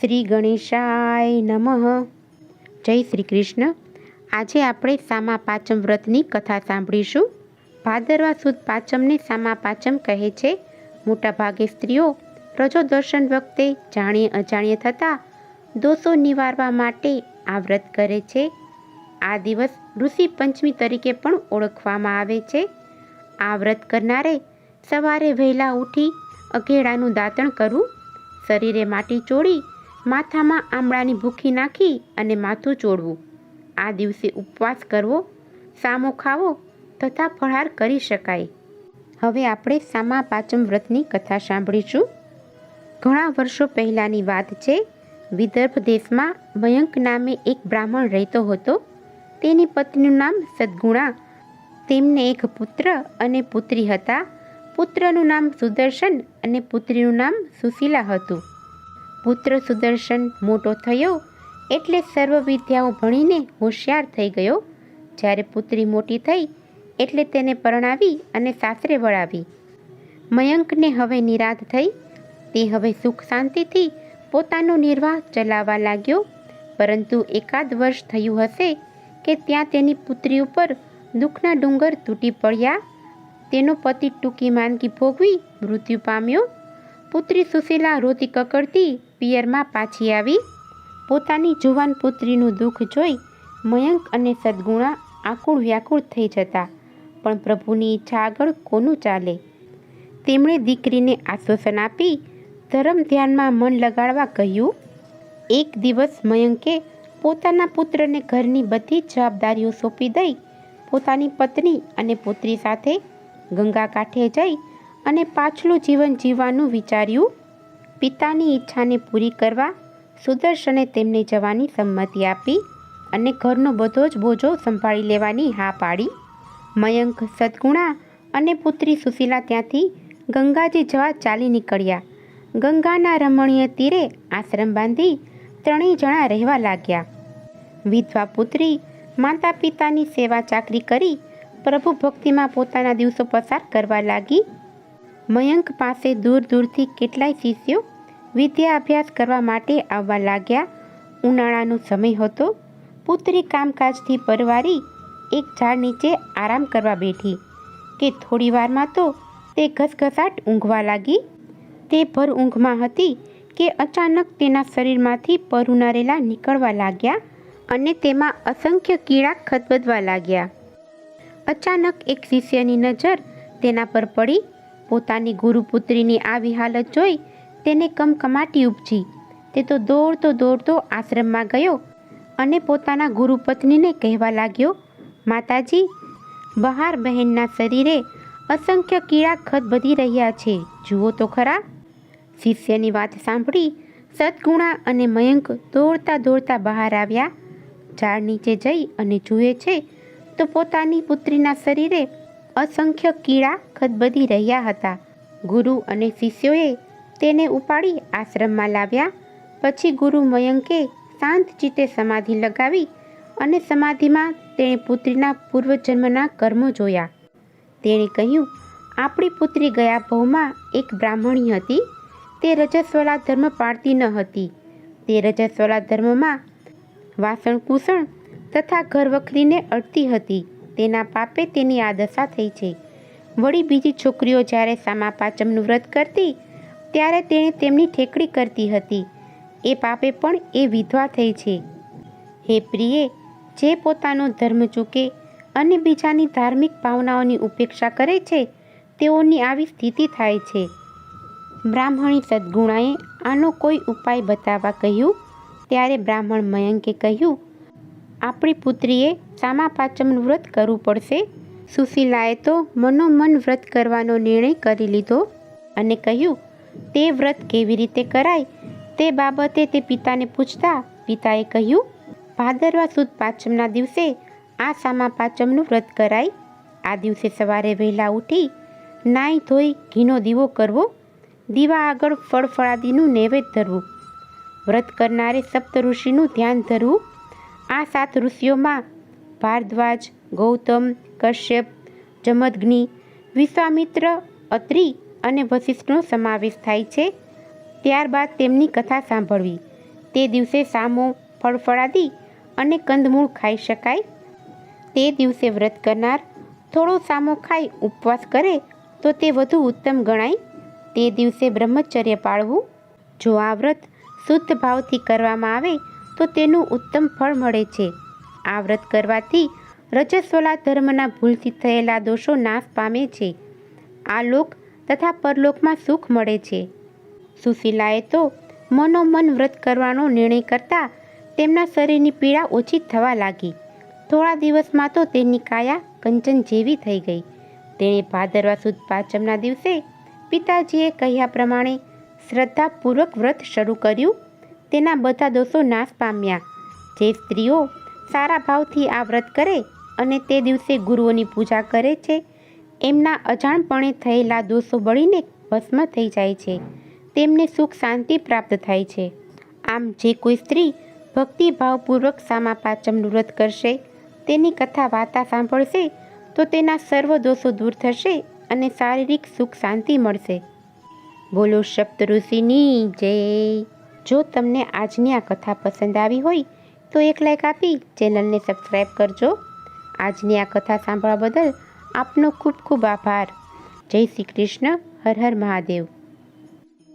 શ્રી ગણેશાય નમઃ. જય શ્રી કૃષ્ણ આજે આપણે સામા પાચમ વ્રતની કથા સાંભળીશું. ભાદરવા સુદ પાચમને સામા પાચમ કહે છે. મોટાભાગે સ્ત્રીઓ રજો દર્શન વખતે જાણીએ અજાણીએ થતાં દોષો નિવારવા માટે આ વ્રત કરે છે. આ દિવસ ઋષિ પંચમી તરીકે પણ ઓળખવામાં આવે છે. આ વ્રત કરનારે સવારે વહેલા ઉઠી અઘેડાનું દાંતણ કરવું, શરીરે માટી ચોળી માથામાં આમળાની ભૂખી નાખી અને માથું ચોળવું. આ દિવસે ઉપવાસ કરવો, સામો ખાવો તથા ફળહાર કરી શકાય. હવે આપણે સામા પાચમ વ્રતની કથા સાંભળીશું. ઘણા વર્ષો પહેલાંની વાત છે, વિદર્ભ દેશમાં મયંક નામે એક બ્રાહ્મણ રહેતો હતો. તેની પત્નીનું નામ સદગુણા, તેમને એક પુત્ર અને પુત્રી હતા. પુત્રનું નામ સુદર્શન અને પુત્રીનું નામ સુશીલા હતું. પુત્ર સુદર્શન મોટો થયો એટલે સર્વ વિદ્યાઓ ભણીને હોશિયાર થઈ ગયો. જ્યારે પુત્રી મોટી થઈ એટલે તેને પરણાવી અને સાસરે વળાવી. મયંકને હવે નિરાશ થઈ. તે હવે સુખ શાંતિથી પોતાનો નિર્વાહ ચલાવવા લાગ્યો. પરંતુ એકાદ વર્ષ થયું હશે કે ત્યાં તેની પુત્રી ઉપર દુઃખના ડુંગર તૂટી પડ્યા. તેનો પતિ ટૂંકી માંદગી ભોગવી મૃત્યુ પામ્યો. પુત્રી સુશીલા રોતી કકડતી પિયરમાં પાછી આવી, પોતાની જુવાન પુત્રીનું દુઃખ જોઈ મયંક અને સદગુણા આકુળ વ્યાકુળ થઈ જતા, પણ પ્રભુની ઈચ્છા આગળ કોનું ચાલે? તેમણે દીકરીને આશ્વાસન આપી, ધર્મ ધ્યાનમાં મન લગાડવા કહ્યું, એક દિવસ મયંકે પોતાના પુત્રને ઘરની બધી જવાબદારીઓ સોંપી દઈ, પોતાની પત્ની અને પુત્રી સાથે ગંગા કાંઠે જઈ અને પાછલું જીવન જીવવાનું વિચાર્યું. પિતાની ઈચ્છાને પૂરી કરવા સુદર્શને તેમને જવાની સંમતિ આપી અને ઘરનો બધો જ બોજો સંભાળી લેવાની હા પાડી. મયંક, સદગુણા અને પુત્રી સુશીલા ત્યાંથી ગંગાજી જવા ચાલી નીકળ્યા. ગંગાના રમણીય તીરે આશ્રમ બાંધી ત્રણેય જણા રહેવા લાગ્યા. વિધવા પુત્રી માતા પિતાની સેવા ચાકરી કરી પ્રભુ ભક્તિમાં પોતાના દિવસો પસાર કરવા લાગી. મયંક પાસે દૂર દૂરથી કેટલાય શિષ્યો વિદ્યા અભ્યાસ કરવા માટે આવવા લાગ્યા. ઉનાળાનો સમય હતો. પુત્રી કામકાજથી પરવારી એક ઝાડ નીચે આરામ કરવા બેઠી. કે થોડી વારમાં તો તે ઘસઘસાટ ઊંઘવા લાગી. તે ભર ઊંઘમાં હતી કે અચાનક તેના શરીરમાંથી પર ઉનારેલા નીકળવા લાગ્યા અને તેમાં અસંખ્ય કીડા ખદબદવા લાગ્યા. અચાનક એક શિષ્યની નજર તેના પર પડી. પોતાની ગુરુપુત્રીની આવી હાલત જોઈ તેને કમકમાટી ઉપજી. તે તો દોડતો દોડતો આશ્રમમાં ગયો અને પોતાના ગુરુપત્નીને કહેવા લાગ્યો, માતાજી, બહાર બહેનના શરીરે અસંખ્ય કીડા ખદબધી રહ્યા છે. જુઓ તો ખરા. શિષ્યની વાત સાંભળી સદગુણા અને મયંક દોડતા દોડતા બહાર આવ્યા. ઝાડ નીચે જઈ અને જુએ છે તો પોતાની પુત્રીના શરીરે અસંખ્ય કીડા ખદબદી રહ્યા હતા. ગુરુ અને શિષ્યોએ તેને ઉપાડી આશ્રમમાં લાવ્યા. પછી ગુરુ મયંકે શાંત ચિત્તે સમાધિ લગાવી અને સમાધિમાં તેણે પુત્રીના પૂર્વજન્મના કર્મો જોયા. તેણે કહ્યું, આપણી પુત્રી ગયા ભવમાં એક બ્રાહ્મણી હતી. તે રજસ્વલા ધર્મ પાળતી ન હતી. તે રજસ્વલા ધર્મમાં વાસણ કુસણ તથા ઘર વખરીને અડતી હતી. તેના પાપે તેની આ દશા થઈ છે. વળી બીજી છોકરીઓ જ્યારે સામા પાચમનું વ્રત કરતી ત્યારે તેણે તેમની ઠેકડી કરતી હતી. એ પાપે પણ એ વિધવા થઈ છે. હે પ્રિયે, જે પોતાનો ધર્મ ચૂકે અને બીજાની ધાર્મિક ભાવનાઓની ઉપેક્ષા કરે છે, તેઓની આવી સ્થિતિ થાય છે. બ્રાહ્મણી સદગુણાએ આનો કોઈ ઉપાય બતાવવા કહ્યું? ત્યારે બ્રાહ્મણ મયંકે કહ્યું, આપણી પુત્રીએ સામા પાચમનું વ્રત કરવું પડશે? સુશીલાએ તો મનોમન વ્રત કરવાનો નિર્ણય કરી લીધો અને કહ્યું તે વ્રત કેવી રીતે કરાય? તે બાબતે તે પિતાને પૂછતા પિતાએ કહ્યું, ભાદરવા સુદ પાંચમના દિવસે આ સામા પાંચમનું વ્રત કરાય. આ દિવસે સવારે વહેલા ઉઠી નાઈ ધોઈ ઘીનો દીવો કરવો. દીવા આગળ ફળફળાદીનું નૈવેદ્ય ધરવું. વ્રત કરનારે સપ્ત ઋષિનું ધ્યાન ધરવું. આ સાત ઋષિઓમાં ભારદ્વાજ, ગૌતમ, કશ્યપ, જમદગ્નિ, વિશ્વામિત્ર, અત્રિ અને વશિષ્ઠનો સમાવેશ થાય છે. ત્યારબાદ તેમની કથા સાંભળવી. તે દિવસે સામો ફળફળાદી અને કંદમૂળ ખાઈ શકાય. તે દિવસે વ્રત કરનાર થોડો સામો ખાઈ ઉપવાસ કરે તો તે વધુ ઉત્તમ ગણાય. તે દિવસે બ્રહ્મચર્ય પાળવું. જો આ વ્રત શુદ્ધ ભાવથી કરવામાં આવે તો તેનું ઉત્તમ ફળ મળે છે. આ વ્રત કરવાથી રજસ્વલા ધર્મના ભૂલથી થયેલા દોષો નાશ પામે છે. આ લોક તથા પરલોકમાં સુખ મળે છે. સુશીલાએ તો મનોમન વ્રત કરવાનો નિર્ણય કરતા તેમના શરીરની પીડા ઓછી થવા લાગી. થોડા દિવસમાં તો તેની કાયા કંચન જેવી થઈ ગઈ. તેણે ભાદરવા સુદ પાંચમના દિવસે પિતાજીએ કહ્યા પ્રમાણે શ્રદ્ધાપૂર્વક વ્રત શરૂ કર્યું. તેના બધા દોષો નાશ પામ્યા. જે સ્ત્રીઓ સારા ભાવથી આ વ્રત કરે અને તે દિવસે ગુરુઓની પૂજા કરે છે એમના અજાણપણે થયેલા દોષો બળીને ભસ્મ થઈ જાય છે. તેમને સુખ શાંતિ પ્રાપ્ત થાય છે. આમ જે કોઈ સ્ત્રી ભક્તિભાવપૂર્વક સામા પાંચમનું વ્રત કરશે, તેની કથા વાર્તા સાંભળશે, તો તેના સર્વ દોષો દૂર થશે અને શારીરિક સુખ શાંતિ મળશે. બોલો સપ્ત ઋષિની જય. જો તમને આજની આ કથા પસંદ આવી હોય, તો એક લાઈક આપી ચેનલને સબસ્ક્રાઈબ કરજો. આજની આ કથા સાંભળવા બદલ આપનો ખૂબ ખૂબ આભાર. જય શ્રી કૃષ્ણ. હર હર મહાદેવ.